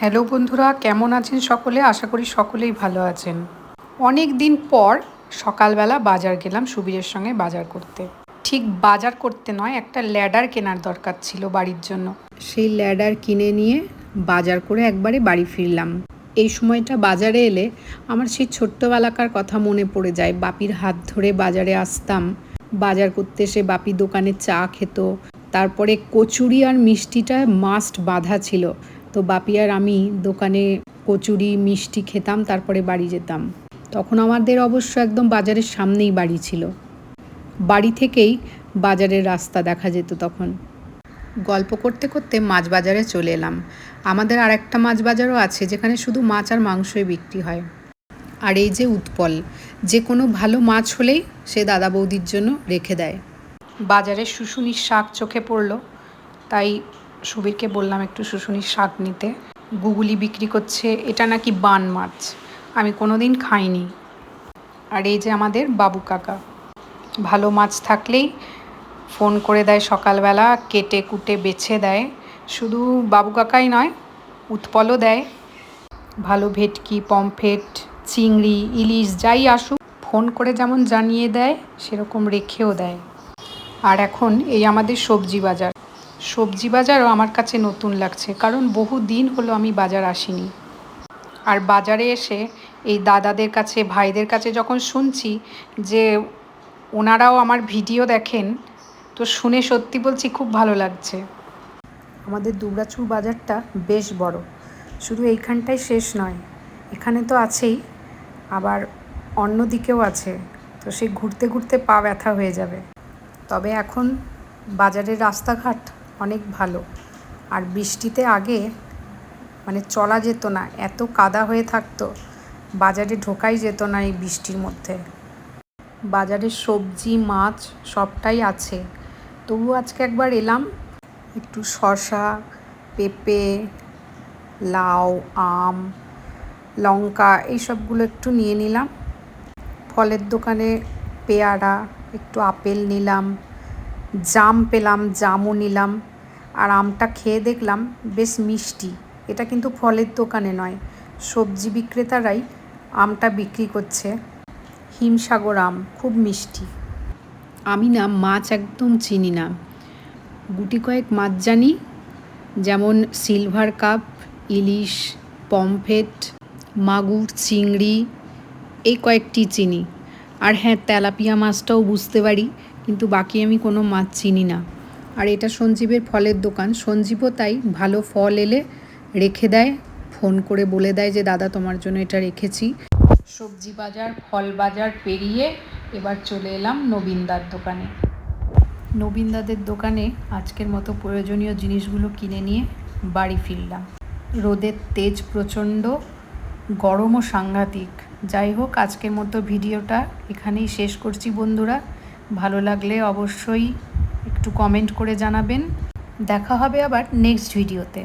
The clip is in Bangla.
হ্যালো বন্ধুরা, কেমন আছেন সকলে? আশা করি সকলেই ভালো আছেন। অনেক দিন পর সকালবেলা বাজার গেলাম সুবীরের সঙ্গে বাজার করতে। ঠিক বাজার করতে নয়, একটা ল্যাডার কেনার দরকার ছিল বাড়ির জন্য। সেই ল্যাডার কিনে নিয়ে বাজার করে একবারে বাড়ি ফিরলাম। এই সময়টা বাজারে এলে আমার সেই ছোট্টবেলাকার কথা মনে পড়ে যায়। বাপির হাত ধরে বাজারে আসতাম। বাজার করতে এসে বাপি দোকানে চা খেত। তারপরে কচুরি আর মিষ্টিটা মাস্ট বাধা ছিল। তো বাপি আর আমি দোকানে কচুরি, মিষ্টি খেতাম, তারপরে বাড়ি যেতাম। তখন আমাদের অবশ্য একদম বাজারের সামনেই বাড়ি ছিল। বাড়ি থেকেই বাজারের রাস্তা দেখা যেত তখন। গল্প করতে করতে মাছ বাজারে চলে এলাম। আমাদের আর একটা মাছ বাজারও আছে, যেখানে শুধু মাছ আর মাংসই বিক্রি হয়। আর এই যে উৎপল, যে কোনো ভালো মাছ হলেই সে দাদা বৌদির জন্য রেখে দেয়। বাজারে শুশুনির শাক চোখে পড়ল, তাই সুবীরকে বললাম একটু শুশুনির শাক নিতে। গুগলি বিক্রি করছে, এটা নাকি বান মাছ। আমি কোনো দিন খাইনি। আর এই যে আমাদের বাবু কাকা। ভালো মাছ থাকলেই ফোন করে দেয় সকালবেলা, কেটে কুটে বেছে দেয়। শুধু বাবু কাকাই নয়, উৎপলও দেয়। ভালো ভেটকি, পমফ্রেট, চিংড়ি, ইলিশ, যাই আসুক, ফোন করে যেমন জানিয়ে দেয়, সেরকম রেখেও দেয়। আর এখন এই আমাদের সবজি বাজার। সবজি বাজারও আমার কাছে নতুন লাগছে, কারণ বহু দিন হলো আমি বাজার আসিনি। আর বাজারে এসে এই দাদাদের কাছে, ভাইদের কাছে যখন শুনছি যে ওনারাও আমার ভিডিও দেখেন, তো শুনে সত্যি বলছি খুব ভালো লাগছে। আমাদের দুবরাচুর বাজারটা বেশ বড়, শুধু এইখানটাই শেষ নয়, এখানে তো আছেই, আবার অন্য দিকেও আছে, তো সে ঘুরতে ঘুরতে পা ব্যথা হয়ে যাবে। তবে এখন বাজারের রাস্তাঘাট অনেক ভালো। আর বৃষ্টিতে আগে মানে চলা যেত না, এত কাদা হয়ে থাকতো, বাজারে ঢোকাই যেত না এই বৃষ্টির মধ্যে। বাজারে সবজি, মাছ সবটাই আছে। তবু আজকে একবার এলাম, একটু শশা পেঁপে, লাউ, আম, লঙ্কা এইসবগুলো একটু নিয়ে নিলাম। ফলের দোকানে পেয়ারা, একটু আপেল নিলাম, জাম পেলাম, জামও নিলাম। আর আমটা খেয়ে দেখলাম বেশ মিষ্টি। এটা কিন্তু ফলের দোকানে নয়, সবজি বিক্রেতারাই আমটা বিক্রি করছে। হিমসাগর আম, খুব মিষ্টি। আমি না মাছ একদম চিনি না। গুটি কয়েক মাছ জানি, যেমন সিলভার কাপ, ইলিশ পমফেট মাগুর, চিংড়ি, এই কয়েকটি চিনি। আর হ্যাঁ তেলাপিয়া মাছটাও বুঝতে পারি, কিন্তু বাকি আমি কোনো মাছ চিনি না। আর এটা সঞ্জীবের ফলের দোকান। সঞ্জীবও তাই ভালো ফল এলে রেখে দেয়, ফোন করে বলে দেয় যে, দাদা, তোমার জন্য এটা রেখেছি। সবজি বাজার, ফল বাজার পেরিয়ে এবার চলে এলাম নবীনদার দোকানে। নবীনদাদের দোকানে আজকের মতো প্রয়োজনীয় জিনিসগুলো কিনে নিয়ে বাড়ি ফিরলাম। রোদের তেজ প্রচণ্ড গরমও সাংঘাতিক। যাই হোক, আজকের মতো ভিডিওটা এখানেই শেষ করছি বন্ধুরা। ভালো লাগলে অবশ্যই একটু কমেন্ট করে জানাবেন। দেখা হবে আবার নেক্সট ভিডিওতে